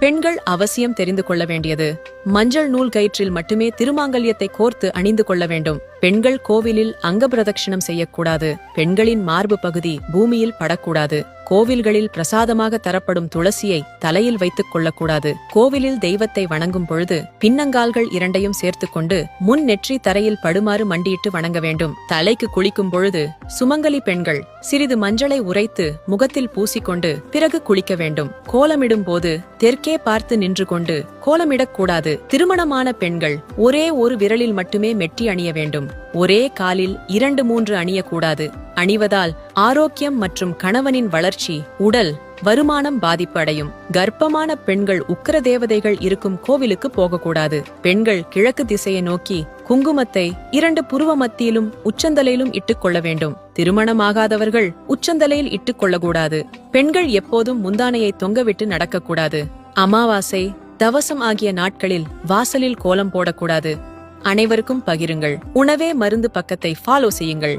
பெண்கள் அவசியம் தெரிந்து கொள்ள வேண்டியது. மஞ்சள் நூல் கயிற்றில் மட்டுமே திருமாங்கல்யத்தை கோர்த்து அணிந்து கொள்ள வேண்டும். பெண்கள் கோவிலில் அங்க பிரதட்சிணம் செய்யக்கூடாது. பெண்களின் மார்பு பகுதி பூமியில் படக்கூடாது. கோவில்களில் பிரசாதமாக தரப்படும் துளசியை தலையில் வைத்துக் கொள்ளக்கூடாது. கோவிலில் தெய்வத்தை வணங்கும் பொழுது பின்னங்கால்கள் இரண்டையும் சேர்த்துக்கொண்டு முன் நெற்றி தரையில் படுமாறு மண்டியிட்டு வணங்க வேண்டும். தலைக்கு குளிக்கும் பொழுது சுமங்கலி பெண்கள் சிறிது மஞ்சளை உரைத்து முகத்தில் பூசிக்கொண்டு பிறகு குளிக்க வேண்டும். கோலமிடும் போது தெற்கே பார்த்து நின்று கொண்டு கோலமிடக்கூடாது. திருமணமான பெண்கள் ஒரே ஒரு விரலில் மட்டுமே மெட்டி அணிய வேண்டும். ஒரே காலில் இரண்டு மூன்று அணியக்கூடாது. அணிவதால் ஆரோக்கியம் மற்றும் கணவனின் வளர்ச்சி உடல் வருமானம் பாதிப்படையும் கர்ப்பமான பெண்கள் உக்கிர தேவதைகள் இருக்கும் கோவிலுக்கு போகக்கூடாது. பெண்கள் கிழக்கு திசையை நோக்கி குங்குமத்தை இரண்டு புருவ மத்தியிலும் உச்சந்தலையிலும் இட்டுக் கொள்ள வேண்டும். திருமணமாகாதவர்கள் உச்சந்தலையில் இட்டுக் கொள்ளக்கூடாது. பெண்கள் எப்போதும் முந்தானையை தொங்கவிட்டு நடக்கக்கூடாது. அமாவாசை தவசம் ஆகிய நாட்களில் வாசலில் கோலம் போடக்கூடாது. அனைவருக்கும் பகிருங்கள். உணவே மருந்து பக்கத்தை ஃபாலோ செய்யுங்கள்.